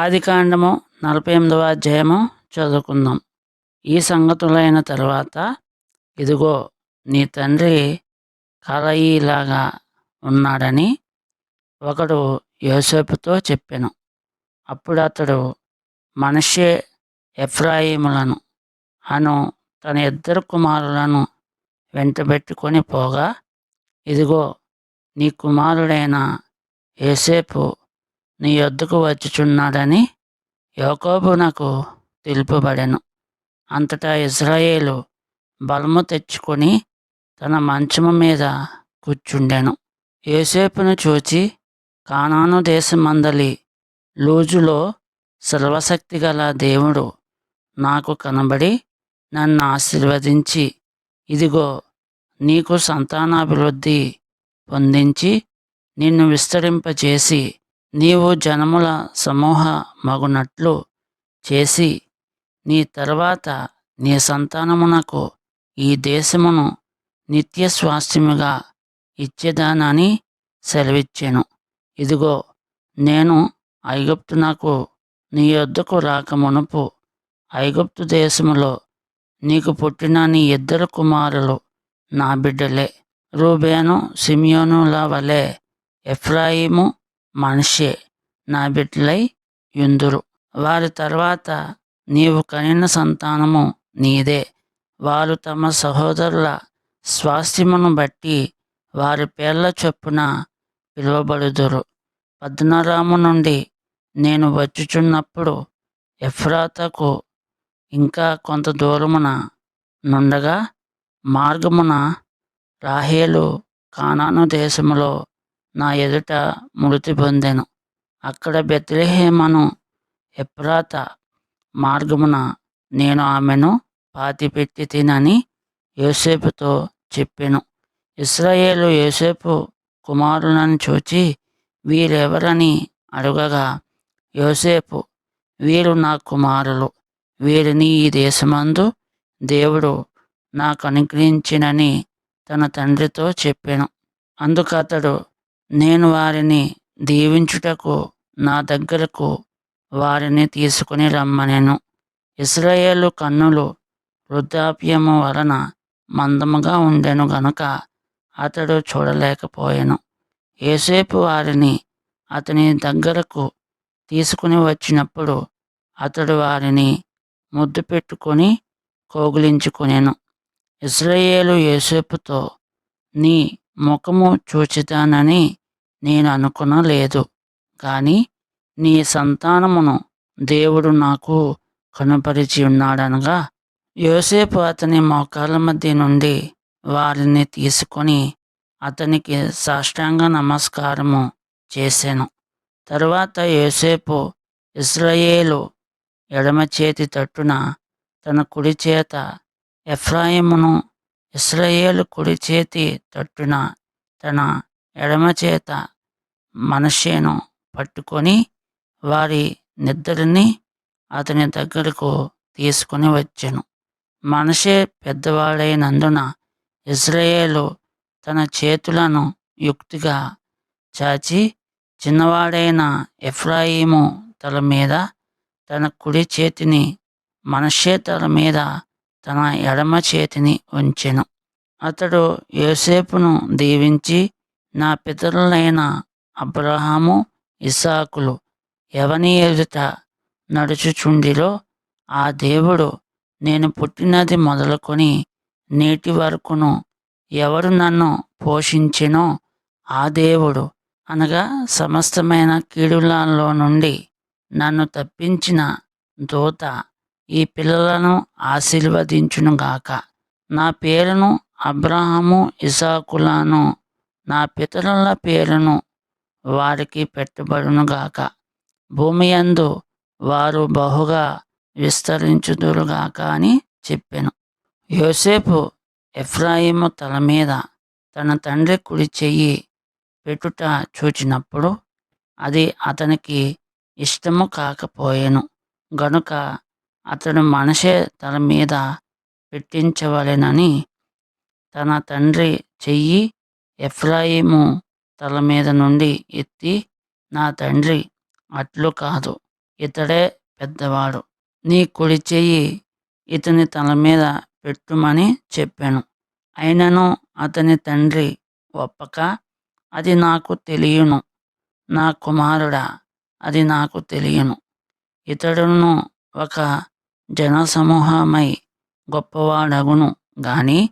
ఆదికాండము నలభై ఎనిమిదవ అధ్యాయము చదువుకుందాం. ఈ సంగతులైన తర్వాత ఇదిగో నీ తండ్రి కలయిలాగా ఉన్నాడని ఒకడు యోసేపుతో చెప్పాను. అప్పుడు అతడు మనషే ఎఫ్రాయిములను అను తన ఇద్దరు కుమారులను వెంటబెట్టుకొని పోగా ఇదిగో నీ కుమారుడైన యోసేపు నీ యొద్దకు వచ్చుచున్నాడని నాకు తెలుపబడెను. అంతటా ఇజ్రాయేలు బలము తెచ్చుకొని తన మంచము మీద కూర్చుండెను. యోసేపును చూచి కానాను దేశమందలి లూజులో సర్వశక్తి గల దేవుడు నాకు కనబడి నన్ను ఆశీర్వదించి ఇదిగో నీకు సంతానాభివృద్ధి పొందించి నిన్ను విస్తరింపచేసి నీవు జనముల సమూహ మగునట్లు చేసి నీ తర్వాత నీ సంతానమునకు ఈ దేశమును నిత్య స్వాస్థ్యముగా ఇచ్చేదానని సెలవిచ్చాను. ఇదిగో నేను ఐగుప్తునకు నీ యొద్దకు రాకమునుపు ఐగుప్తు దేశములో నీకు పుట్టిన నీ ఇద్దరు కుమారులు నా బిడ్డలే. రూబేను సిమియోనుల వలె ఎఫ్రాయిము మనిషే నా బిడ్డలై యుందురు. వారి తర్వాత నీవు కనిన సంతానము నీదే. వారు తమ సహోదరుల స్వాస్థ్యమును బట్టి వారి పేర్ల చొప్పున పిలువబడుదురు. పద్మరాము నుండి నేను వచ్చుచున్నప్పుడు ఎఫ్రాతకు ఇంకా కొంత దూరమున నుండగా మార్గమున రాహేలు కానాను దేశములో నా ఎదుట మృతి పొందెను అక్కడ బెత్లహేమను ఎప్రాత మార్గమున నేను ఆమెను పాతిపెట్టి తినని యోసేపుతో చెప్పాను. ఇస్రాయేలు యోసేపు కుమారులను చూచి వీరెవరని అడగగా యోసేపు వీరు నా కుమారులు. వీరిని ఈ దేశమందు దేవుడు నాకు అనుగ్రహించినని తన తండ్రితో చెప్పాను. అందుకతడు నేను వారిని దీవించుటకు నా దగ్గరకు వారిని తీసుకుని రమ్మనెను. ఇస్రాయేలు కన్నులు వృద్ధాప్యము వలన మందముగా ఉండెను గనుక అతడు చూడలేకపోయాను. ఏసేపు వారిని అతని దగ్గరకు తీసుకుని వచ్చినప్పుడు అతడు వారిని ముద్దు పెట్టుకొని కోగులించుకొనెను. ఇస్రాయేలు యేసేపుతో నీ ముఖము చూచితానని నేను అనుకునలేదు కానీ నీ సంతానమును దేవుడు నాకు కనుపరిచి ఉన్నాడనగా యోసేపు అతని మోకాళ్ళ మధ్య నుండి వారిని తీసుకొని అతనికి సాష్టాంగ నమస్కారము చేశాను తరువాత యోసేపు ఇస్రాయేలు ఎడమ చేతి తట్టున తన కుడి చేత ఎఫ్రాయిమును ఇస్రాయేలు కుడి చేతి తట్టున తన ఎడమ చేత మనషేను పట్టుకొని వారి నిద్రని అతని దగ్గరకు తీసుకుని వచ్చాను. మనషే పెద్దవాడైనందున ఇజ్రాయేలు తన చేతులను యుక్తిగా చాచి చిన్నవాడైన ఎఫ్రాయిము తల మీద తన కుడి చేతిని మనషే తల మీద తన ఎడమ చేతిని ఉంచెను. అతడు యోసేపును దీవించి నా పితరులైన అబ్రహాము ఇసాకులు ఎవని ఎదుట నడుచుచుండిలో ఆ దేవుడు నేను పుట్టినది మొదలుకొని నేటి వరకును ఎవరు నన్ను పోషించినో ఆ దేవుడు అనగా సమస్తమైన కీడులలో నుండి నన్ను తప్పించిన దూత ఈ పిల్లలను ఆశీర్వదించునుగాక నా పేరును అబ్రహాము ఇసాకులను నా పితరుల పేరును వారికి పెట్టుబడునుగాక భూమి యందు వారు బహుగా విస్తరించుదురుగాక అని చెప్పాను. యోసేపు ఎఫ్రాయిము తల మీద తన తండ్రి కుడి చెయ్యి పెట్టుట చూచినప్పుడు అది అతనికి ఇష్టము కాకపోయాను. గనుక అతడు మనషే తల మీద పెట్టించవలెనని తన తండ్రి చెయ్యి ఎఫ్రాయిము తల మీద నుండి ఎత్తి నా తండ్రి అట్లు కాదు. ఇతడే పెద్దవాడు. నీ కుడి చెయ్యి ఇతని తల మీద పెట్టుమని చెప్పాను. అయినను అతని తండ్రి ఒప్పక. అది నాకు తెలియను. నా కుమారుడా అది నాకు తెలియను. ఇతడును ఒక జనసమూహమై గొప్పవాడగును గాని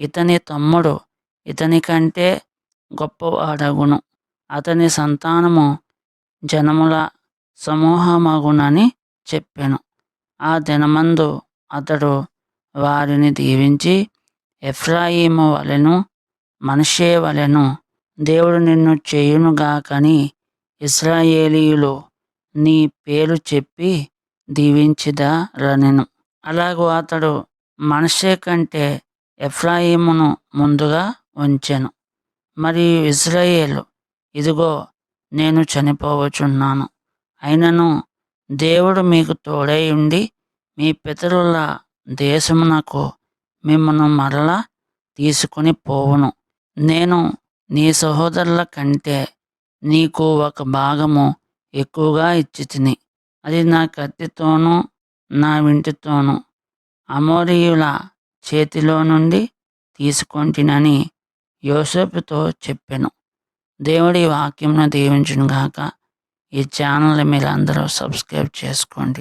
ఇతని తమ్ముడు ఇతని కంటే గొప్పవాడగును అతని సంతానము జనముల సమూహమగునని చెప్పాను. ఆ దినమందు అతడు వారిని దీవించి ఎఫ్రాయిము వలెను మనషే వలెను దేవుడు నిన్ను చేయునుగాకని ఇస్రాయేలీయులు నీ పేరు చెప్పి దీవించిదా రనెను అలాగూ అతడు మనషే కంటే ఎఫ్రాయిమును ముందుగా ఉంచెను. మరియు ఇజ్రాయేలు ఇదిగో నేను చనిపోవచున్నాను అయినను దేవుడు మీకు తోడై ఉండి మీ పితరుల దేశమునకు మిమ్మను మరలా తీసుకుని పోవును. నేను నీ సహోదరుల కంటే నీకు ఒక భాగము ఎక్కువగా ఇచ్చి తిని అది నా కత్తితోనూ నా వింటితోనూ అమోరీయుల చేతిలో నుండి తీసుకొంటినని యోసేపుతో చెప్పాను. దేవుడి వాక్యంను దీవించును గాక ఈ ఛానల్ మీరు అందరూ సబ్స్క్రైబ్ చేసుకోండి.